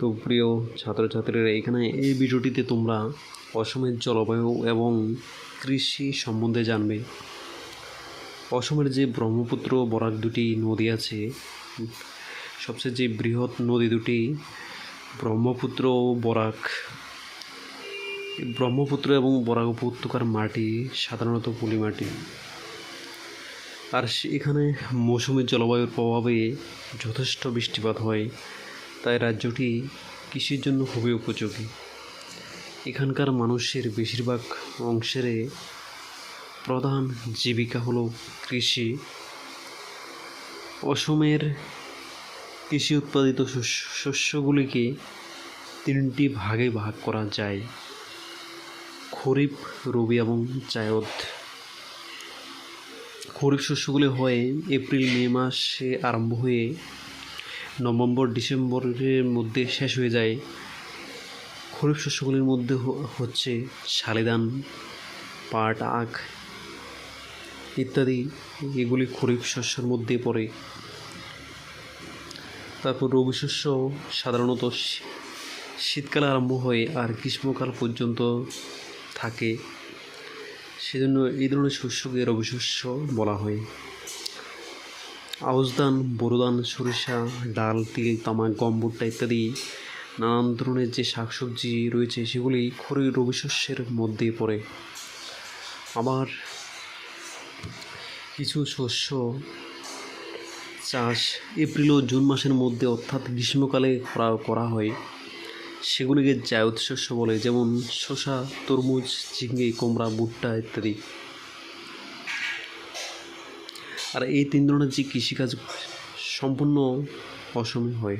তো প্রিয় ছাত্রছাত্রীরা, এখানে এই ভিডিওটিতে তোমরা অসমের জলবায়ু এবং কৃষি সম্বন্ধে জানবে। অসমের যে ব্রহ্মপুত্র বরাক দুটি নদী আছে, সবচেয়ে যে বৃহৎ নদী দুটি ব্রহ্মপুত্র ও বরাক। ব্রহ্মপুত্র এবং বরাক উপত্যকার মাটি সাধারণত পলি মাটি আর এখানে মৌসুমী জলবায়ুর প্রভাবে যথেষ্ট বৃষ্টিপাত হয়। তাই রাজ্যটি কৃষির জন্য খুবই উপযোগী। এখানকার মানুষের বেশিরভাগ অংশের প্রধান জীবিকা হলো কৃষি। অসমের কৃষি উৎপাদিত শস্যগুলিকে তিনটি ভাগে ভাগ করা যায়। খরিফ, রবি এবং জায়দ। খরিফ শস্যগুলি হয় এপ্রিল, মে মাসে আরম্ভ হয়ে নভেম্বর, ডিসেম্বরের মধ্যে শেষ হয়ে যায়। খরিফ শস্যগুলির মধ্যে হচ্ছে শালিধান পাট, আখ ইত্যাদি। এগুলি খরিফ শস্যের মধ্যে পড়ে। তারপর রবি শস্য সাধারণত শীতকালে আরম্ভ হয় আর গ্রীষ্মকাল পর্যন্ত থাকে। সেজন্য এই ধরনের শস্যকে রবি শস্য বলা হয়। আউশ ধান, বোরো ধান, সরিষা, ডাল, তিল, তামাক গম ভুট্টা ইত্যাদি নানান ধরনের যে শাকসবজি রয়েছে, সেগুলি খরি রবি শস্যের মধ্যে পড়ে। আবার কিছু শস্য চাষ এপ্রিল ও জুন মাসের মধ্যে অর্থাৎ গ্রীষ্মকালে করা করা হয়। সেগুলিকে জায়দ শস্য বলে, যেমন শসা, তরমুজ, ঝিঙে, কুমড়া, ভুট্টা ইত্যাদি। আর এই তিন ধরনের যে কৃষিকাজ সম্পূর্ণ অসমে হয়।